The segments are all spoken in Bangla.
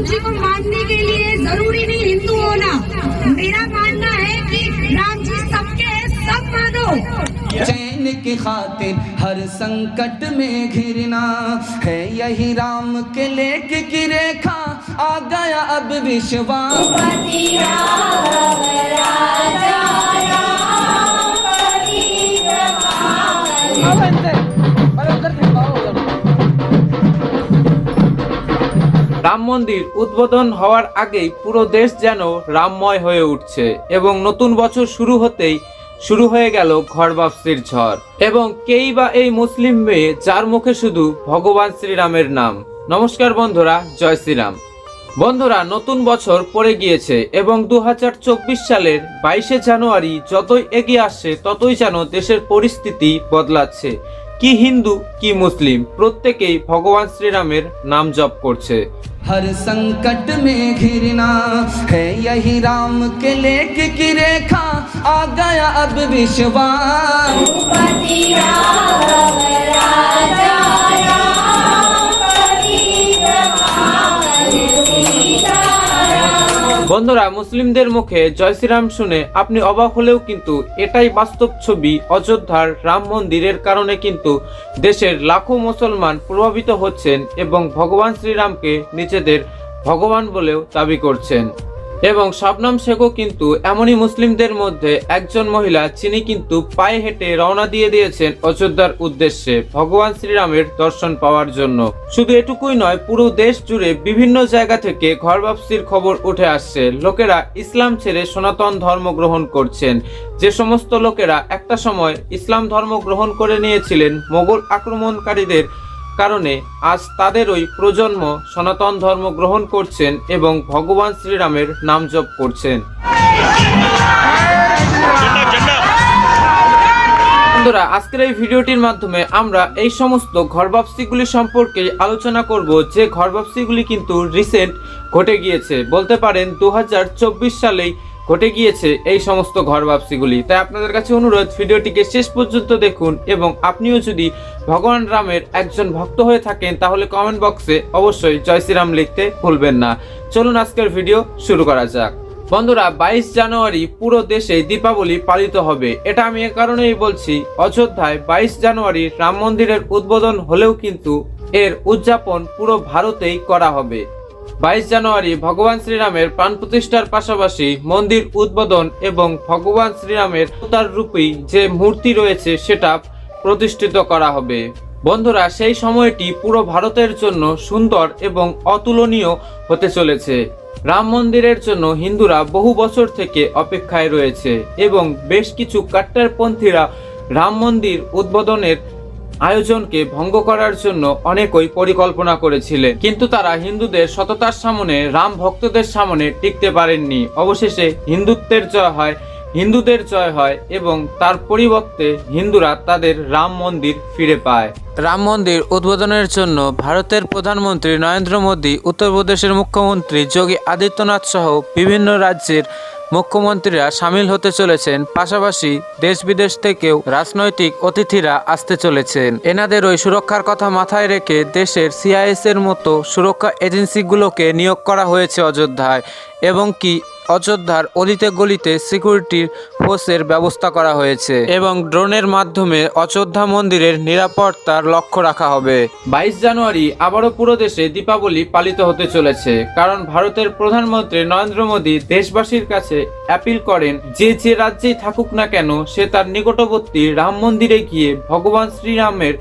राम जी को मानने के लिए ज़रूरी नहीं हिंदू होना। मेरा मानना है कि राम जी सबके हैं सब मानो। चैन की खातिर हर संकट में घिरना है यही राम के लेख की रेखा आ गया अब विश्वास। রাম মন্দির উদ্বোধন হওয়ার আগেই পুরো দেশ যেন রামময় হয়ে উঠছে এবং নতুন বছর শুরু হতেই শুরু হয়ে গেল ঘর বাপসির ঝড়। এবং কেই বা এই মুসলিম মেয়ে যার মুখে শুধু ভগবান শ্রীরামের নাম। নমস্কার বন্ধুরা, জয় শ্রীরাম। বন্ধুরা, নতুন বছর পড়ে গিয়েছে এবং দু হাজার চব্বিশ সালের বাইশে জানুয়ারি যতই এগিয়ে আসছে, ততই যেন দেশের পরিস্থিতি বদলাচ্ছে। কি হিন্দু, কি মুসলিম, প্রত্যেকেই ভগবান শ্রীরামের নাম জপ করছে। हर संकट में घिरना है यही राम के लेख की रेखा। आ गया अब विश्वास। বন্ধুরা, মুসলিমদের মুখে জয় শ্রীরাম শুনে আপনি অবাক হলেও কিন্তু এটাই বাস্তব ছবি অযোধ্যার রাম মন্দিরের কারণে কিন্তু দেশের লাখো মুসলমান প্রভাবিত হচ্ছেন এবং ভগবান শ্রীরামকে নিজেদের ভগবান বলেও দাবি করছেন। এবং শবনম শেখও কিন্তু এমনই মুসলিমদের মধ্যে একজন মহিলা যিনি কিন্তু পায়ে হেঁটে রওনা দিয়ে দিয়েছেন অযোধ্যার উদ্দেশ্যে ভগবান শ্রীরামের দর্শন পাওয়ার জন্য। শুধু এটুকুই নয়, পুরো দেশ জুড়ে বিভিন্ন জায়গা থেকে ঘরবাপসির খবর উঠে আসছে। লোকেরা ইসলাম ছেড়ে সনাতন ধর্ম গ্রহণ করছেন। যে সমস্ত লোকেরা একটা সময় ইসলাম ধর্ম গ্রহণ করে নিয়েছিলেন, মোগল আক্রমণকারীদের কারণে আজ তাদের ওই প্রজন্ম সনাতন ধর্ম গ্রহণ করছেন এবং ভগবান শ্রীরামের নাম জপ করছেন। বন্ধুরা, আজকের এই ভিডিওটির মাধ্যমে আমরা এই সমস্ত ঘরবাপসিগুলি সম্পর্কে আলোচনা করব, যে ঘরবাপসিগুলি কিন্তু রিসেন্ট ঘটে গিয়েছে। বলতে পারেন দু হাজার চব্বিশ সালেই ঘটে গিয়েছে এই সমস্ত ঘরবাপসিগুলি তাই আপনাদের কাছে অনুরোধ, ভিডিওটিকে শেষ পর্যন্ত দেখুন এবং আপনিও যদি ভগবান রামের একজন ভক্ত হয়ে থাকেন, তাহলে কমেন্ট বক্সে অবশ্যই জয় শ্রীরাম লিখতে ভুলবেন না। চলুন আজকের ভিডিও শুরু করা যাক। বন্ধুরা, বাইশ জানুয়ারি পুরো দেশে দীপাবলি পালিত হবে। এটা আমি এ কারণেই বলছি, অযোধ্যায় বাইশ জানুয়ারি রাম মন্দিরের উদ্বোধন হলেও কিন্তু এর উদযাপন পুরো ভারতেই করা হবে। বাইশ জানুয়ারি ভগবান শ্রীরামের প্রাণ প্রতিষ্ঠার পাশাপাশি মন্দির উদ্বোধন এবং ভগবান শ্রীরামের অবতার রূপী যে মূর্তি রয়েছে সেটা প্রতিষ্ঠিত করা হবে। বন্ধুরা, সেই সময়টি পুরো ভারতের জন্য সুন্দর এবং অতুলনীয় হতে চলেছে। রাম মন্দিরের জন্য হিন্দুরা বহু বছর থেকে অপেক্ষায় রয়েছে এবং বেশ কিছু কাট্টারপন্থীরা রাম মন্দির উদ্বোধনের আয়োজনকে ভঙ্গ করার জন্য অনেকই পরিকল্পনা করেছিলেন। কিন্তু তারা হিন্দুদের সততার সামনে, রাম ভক্তদের সামনে টিকতে পারেননি। অবশেষে হিন্দুত্বের জয় হয়, হিন্দুদের জয় হয় এবং তার পরিবর্তে হিন্দুরা তাদের রাম মন্দির ফিরে পায়। রাম মন্দির উদ্বোধনের জন্য ভারতের প্রধানমন্ত্রী নরেন্দ্র মোদী, উত্তরপ্রদেশের মুখ্যমন্ত্রী যোগী আদিত্যনাথ সহ বিভিন্ন রাজ্যের মুখ্যমন্ত্রীরা সামিল হতে চলেছেন, পাশাপাশি দেশ বিদেশ থেকেও রাজনৈতিক অতিথিরা আসতে চলেছেন। এনাদের ওই সুরক্ষার কথা মাথায় রেখে দেশের সিআইএস এর মতো সুরক্ষা এজেন্সিগুলোকে নিয়োগ করা হয়েছে অযোধ্যায়। এবং কি অযোধ্যার অলিতে গলিতে সিকিউরিটির ফোর্সের ব্যবস্থা করা হয়েছে এবং ড্রোনের মাধ্যমে অযোধ্যা মন্দিরের নিরাপত্তার লক্ষ্য রাখা হবে। বাইশ জানুয়ারি আবারও পুরো দেশে দীপাবলি পালিত হতে চলেছে, কারণ ভারতের প্রধানমন্ত্রী নরেন্দ্র মোদী দেশবাসীর কাছে অ্যাপিল করেন, যে যে রাজ্যেই থাকুক না কেন, সে তার নিকটবর্তী রাম মন্দিরে গিয়ে ভগবান শ্রীরামের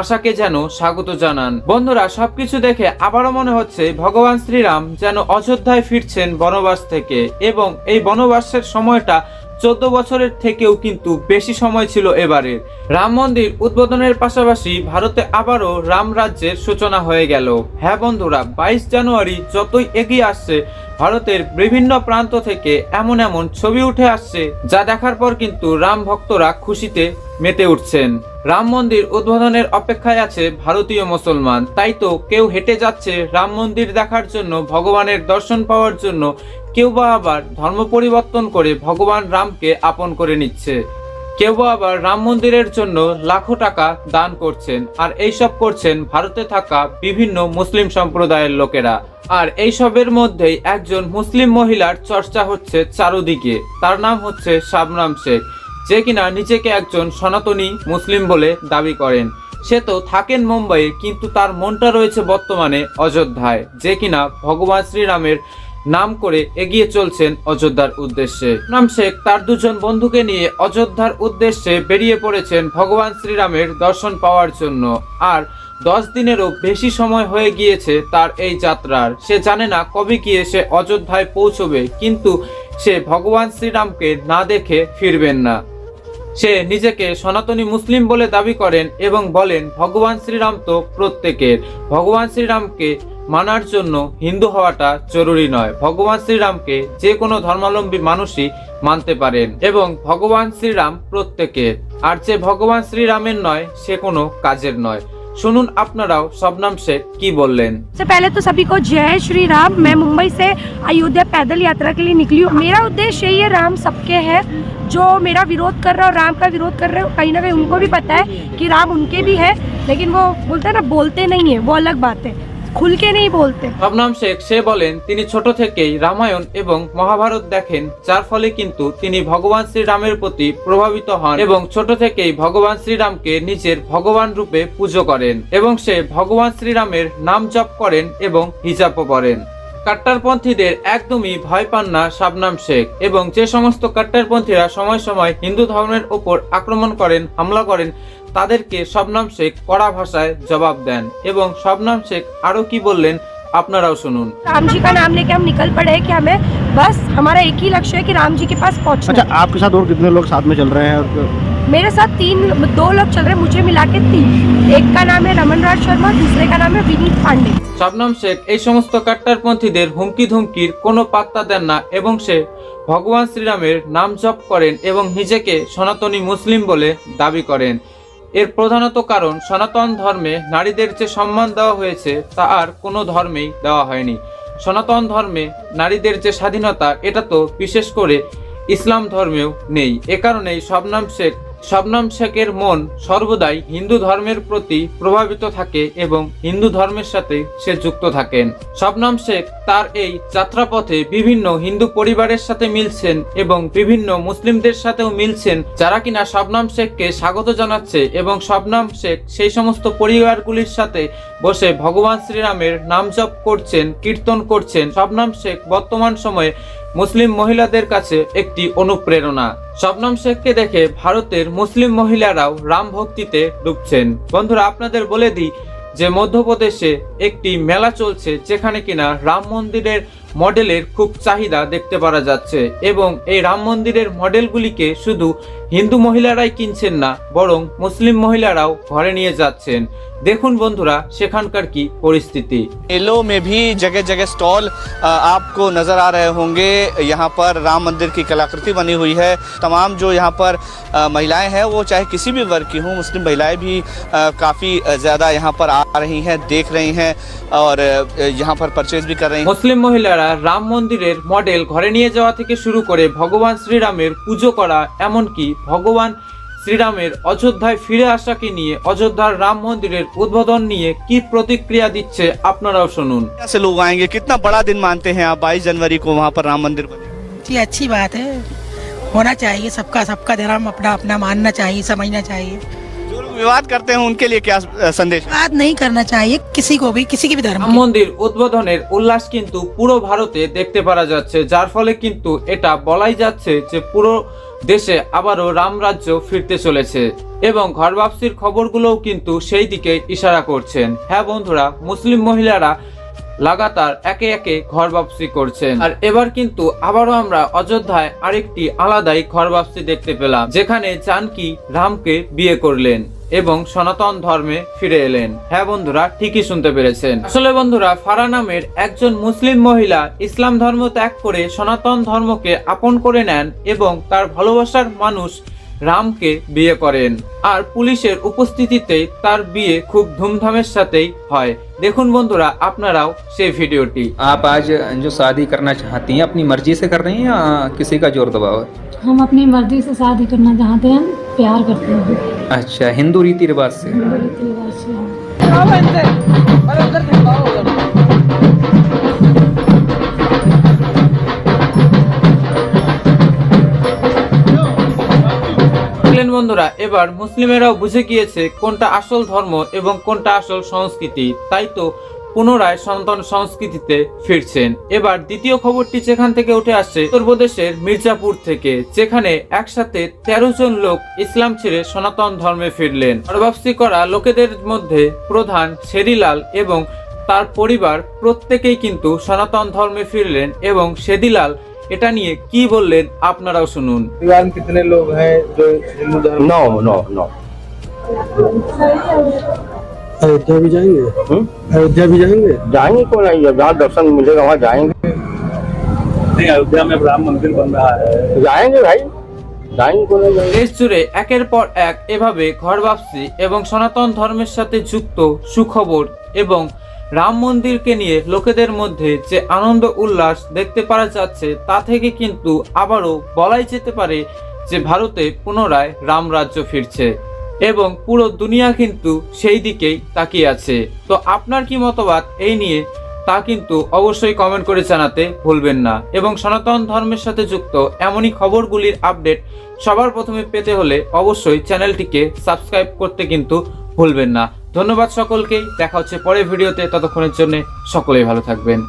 আশাকে যেন স্বাগত জানান। বন্ধুরা, সবকিছু দেখে আবারও মনে হচ্ছে ভগবান শ্রীরাম যেন অযোধ্যায় ফিরছেন বনবাস থেকে এবং এই বনবাসের সময়টা চোদ্দ বছরের থেকেও কিন্তু বেশি সময় ছিল এবারের। রাম মন্দির উদ্বোধনের পাশাপাশি ভারতে আবারও রাম রাজ্যের সূচনা হয়ে গেল। হ্যাঁ বন্ধুরা, বাইশ জানুয়ারি যতই এগিয়ে আসছে, ভারতের বিভিন্ন প্রান্ত থেকে এমন এমন ছবি উঠে আসছে যা দেখার পর কিন্তু রাম ভক্তরা খুশিতে মেতে উঠছেন। রাম মন্দির উদ্বোধনের অপেক্ষায় আছে ভারতীয় মুসলমান। তাই তো কেউ হেঁটে যাচ্ছে রাম মন্দির দেখার জন্য, ভগবানের দর্শন পাওয়ার জন্য। কেউ বা আবার ধর্ম পরিবর্তন করে ভগবান রামকে আপন করে নিচ্ছে। কেউ বা আবার রাম মন্দিরের জন্য লাখো টাকা দান করছেন। আর এইসব করছেন ভারতে থাকা বিভিন্ন মুসলিম সম্প্রদায়ের লোকেরা। আর এইসবের মধ্যেই একজন মুসলিম মহিলার চর্চা হচ্ছে চারুদিকে। তার নাম হচ্ছে শাবনাম শেখ। যে কিনা নিজেকে একজন সনাতনী মুসলিম বলে দাবি করেন। সে তো থাকেন মুম্বাইয়ে, কিন্তু তার মনটা রয়েছে বর্তমানে অযোধ্যায়। যে কিনা ভগবান শ্রীরামের নাম করে এগিয়ে চলছেন অযোধ্যার উদ্দেশ্যে। নাম শেখ তার দুজন বন্ধুকে নিয়ে অযোধ্যার উদ্দেশ্যে বেরিয়ে পড়েছেন ভগবান শ্রীরামের দর্শন পাওয়ার জন্য। আর দশ দিনেরও বেশি সময় হয়ে গিয়েছে তার এই যাত্রার। সে জানে না কবে গিয়ে সে অযোধ্যায় পৌঁছবে, কিন্তু সে ভগবান শ্রীরামকে না দেখে ফিরবেন না। সে নিজেকে সনাতনী মুসলিম বলে দাবি করেন এবং বলেন, ভগবান শ্রীরাম তো প্রত্যেকের। ভগবান শ্রীরামকে মানার জন্য হিন্দু হওয়াটা জরুরি নয়। ভগবান শ্রীরামকে যে কোনো ধর্মাবলম্বী মানুষই মানতে পারেন এবং ভগবান শ্রীরাম প্রত্যেকের। আর যে ভগবান শ্রীরামের নয়, সে কোনো কাজের নয়। सुनुन अपनाराव सबनम से की बोल सबसे पहले तो सभी को जय श्री राम मैं मुंबई से अयोध्या पैदल यात्रा के लिए निकली हूँ। मेरा उद्देश्य यही है, राम सबके है, जो मेरा विरोध कर रहा है राम का विरोध कर रहे हो, कहीं ना कहीं उनको भी पता है कि राम उनके भी है, लेकिन वो बोलते हैं ना, बोलते नहीं है, वो अलग बात है। খুলকে নেই বলতে। ভাবনাম শেখ, সে বলেন, তিনি ছোট থেকেই রামায়ণ এবং মহাভারত দেখেন, যার ফলে কিন্তু তিনি ভগবান শ্রীরামের প্রতি প্রভাবিত হন এবং ছোট থেকেই ভগবান শ্রীরামকে নিজের ভগবান রূপে পুজো করেন এবং সে ভগবান শ্রীরামের নাম জপ করেন এবং হিজাবও পরেন। কাট্টারপন্থীদের একদমই ভয় পান না শাবনাম শেখ এবং যে সমস্ত কাট্টারপন্থীরা সময় সময় হিন্দু ধর্মের ওপর আক্রমণ করেন, হামলা করেন তাদেরকে শবনাম শেখ কড়া ভাষায় জবাব দেন এবং শবনাম শেখ আরো কি বললেন আপনারাও শুনুন राम जी का नाम लेके हम निकल पड़े हैं कि हमें बस हमारा एक ही लक्ष्य है कि राम जी के पास पहुंचना अच्छा आपके साथ और कितने लोग साथ में चल रहे हैं और मेरे साथ तीन दो लोग चल रहे हैं मुझे मिला के तीन एक का नाम है रमन राज शर्मा दूसरे का नाम है विनीत पांडे শবনম শেখ এই সমস্ত কাট্টারপন্থীদের হুমকি ধুমকির কোনো পাত্তা দেন না এবং সে ভগবান শ্রীরামের নাম জপ করেন এবং নিজেকে সনাতনী মুসলিম বলে দাবি করেন এর প্রধানত কারণ সনাতন ধর্মে নারীদের যে সম্মান দেওয়া হয়েছে, তা আর কোনো ধর্মেই দেওয়া হয়নি। সনাতন ধর্মে নারীদের যে স্বাধীনতা, এটা তো বিশেষ করে ইসলাম ধর্মেও নেই। এ কারণেই শবনাম শেখ শবনম শেখের মন সর্বদাই হিন্দু ধর্মের প্রতি প্রভাবিত থাকে এবং হিন্দু ধর্মের সাথে সে যুক্ত থাকেন। শবনম শেখ তার এই যাত্রাপথে বিভিন্ন হিন্দু পরিবারের সাথে মিলছেন এবং বিভিন্ন মুসলিমদের সাথেও মিলছেন যারা কিনা শবনম শেখকে স্বাগত জানাচ্ছে এবং শবনম শেখ সেই সমস্ত পরিবারগুলির সাথে বসে ভগবান শ্রীরামের নাম জপ করছেন, কীর্তন করছেন। শবনম শেখ বর্তমান সময়ে মুসলিম মহিলাদের কাছে একটি অনুপ্রেরণা। শবনম শেখকে দেখে ভারতের মুসলিম মহিলারাও রাম ভক্তিতে ডুবছেন। বন্ধুরা, আপনাদের বলে দিই যে মধ্যপ্রদেশে একটি মেলা চলছে যেখানে কিনা রাম মন্দিরের মডেলের খুব চাহিদা দেখতে পারা যাচ্ছে এবং এই রাম মন্দিরের মডেলগুলিকে শুধু হিন্দু মহিলারাই কিনছেন না বরং মুসলিম মহিলারাও ঘরে নিয়ে যাচ্ছেন দেখুন বন্ধুরা সেখানকার কি পরিস্থিতি मेलों में भी जगह जगह स्टॉल अ, आपको नज़र आ रहे होंगे यहाँ पर राम मंदिर की कलाकृति बनी हुई है तमाम जो यहाँ पर अ, महिलाएं हैं वो चाहे किसी भी वर्ग की हों मुस्लिम महिलाएं भी काफ़ी ज़्यादा यहाँ पर आ रही हैं देख रही हैं और अ, यहाँ पर परचेज भी कर रही हैं মুসলিম মহিলারা রাম মন্দিরের মডেল ঘরে নিয়ে যাওয়া থেকে শুরু করে ভগবান শ্রীরামের পুজো করা এমনকি ভগবান শ্রীরামের অযোধ্যায় ফিরে আসাকে নিয়ে অযোধ্যার রাম মন্দিরের উদ্বোধন নিয়ে কি প্রতিক্রিয়া দিচ্ছে আপনারাও শুনুন यहाँ से लोग आएंगे कितना बड़ा दिन मानते हैं आप बाईस जनवरी को वहाँ पर राम मंदिर बने जी अच्छी बात है होना चाहिए सबका सबका धर्म अपना अपना मानना चाहिए समझना चाहिए जो लोग विवाद करते हैं उनके लिए क्या अ, संदेश है? बात नहीं करना चाहिए किसी को भी किसी के भी धर्म রাম के। মন্দির উদ্বোধনের উল্লাস কিন্তু পুরো ভারতে দেখতে পারা যাচ্ছে যার ফলে কিন্তু এটা বলাই যাচ্ছে যে পুরো দেশে আবারও রাম রাজ্য ফিরতে চলেছে এবং ঘরবাপসির খবরগুলোও কিন্তু সেই দিকে ইশারা করছেন হ্যাঁ বন্ধুরা মুসলিম মহিলারা লাগাতার একে একে ঘর বাপসি করছেন আর এবার কিন্তু আবারও আমরা অযোধ্যায় আরেকটি আলাদাই ঘর বাপসি দেখতে পেলাম যেখানে জানকি রামকে বিয়ে করলেন এবং সনাতন ধর্মে ফিরে এলেন হ্যাঁ বন্ধুরা ঠিকই শুনতে পেরেছেন আসলে বন্ধুরা ফারা নামের একজন মুসলিম মহিলা ইসলাম ধর্ম ত্যাগ করে সনাতন ধর্মকে আপন করে নেন এবং তার ভালোবাসার মানুষ রামকে বিয়ে করেন আর পুলিশের উপস্থিতিতে তার বিয়ে খুব ধুমধামের সাথেই হয় দেখুন বন্ধুরা আপনারাও সেই ভিডিওটি आप आज जो शादी करना चाहती हैं अपनी मर्जी से कर रही हैं या किसी का जोर दबाव है हम अपनी मर्जी से शादी करना चाहते हैं प्यार करते हैं अच्छा हिंदू रीति रिवाज से रीति रिवाज से हम দেখলেন বন্ধুরা এবার মুসলিমেরাও বুঝে গিয়েছে কোনটা আসল ধর্ম এবং কোনটা আসল সংস্কৃতি তাই তো পুনরায় সন্তান সংস্কৃতিতে ফিরছেন। এবার দ্বিতীয় খবরটি যেখান থেকে উঠে আসছে উত্তরপ্রদেশের মির্জাপুর থেকে যেখানে একসাথে তেরো জন লোক ইসলাম ছেড়ে সনাতন ধর্মে ফিরলেন। সর্বাপসি করা লোকেদের মধ্যে প্রধান শেরিলাল এবং তার পরিবার প্রত্যেকেই কিন্তু সনাতন ধর্মে ফিরলেন এবং শেদিলাল এটা নিয়ে কি বললেন আপনারাও শুনুন। লোক হিন্দু ধর্ম? अयोध्या भी जाएंगे अयोध्या भी जाएंगे जाएंगे क्यों नहीं जब जहाँ दर्शन मिलेगा वहाँ जाएंगे नहीं अयोध्या में राम मंदिर बन रहा है जाएंगे भाई जाएंगे क्यों नहीं जाएंगे দেশ জুড়ে একের পর এক এভাবে ঘর বাপসি এবং সনাতন ধর্মের সাথে যুক্ত সুখবর এবং রাম মন্দিরকে নিয়ে লোকেদের মধ্যে যে আনন্দ উল্লাস দেখতে পারা যাচ্ছে তা থেকে কিন্তু আবারও বলাই যেতে পারে যে ভারতে পুনরায় রাম রাজ্য ফিরছে এবং পুরো দুনিয়া কিন্তু সেই দিকেই তাকিয়ে আছে। তো আপনার কি মতবাদ এই নিয়ে? তা কিন্তু অবশ্যই কমেন্ট করে জানাতে ভুলবেন না। এবং সনাতন ধর্মের সাথে যুক্ত এমনই খবরগুলির আপডেট সবার প্রথমে পেতে হলে অবশ্যই চ্যানেলটিকে সাবস্ক্রাইব করতে কিন্তু ভুলবেন না। ধন্যবাদ সকলকেই দেখা হচ্ছে পরের ভিডিওতে। ততক্ষণের জন্য সকলেই ভালো থাকবেন।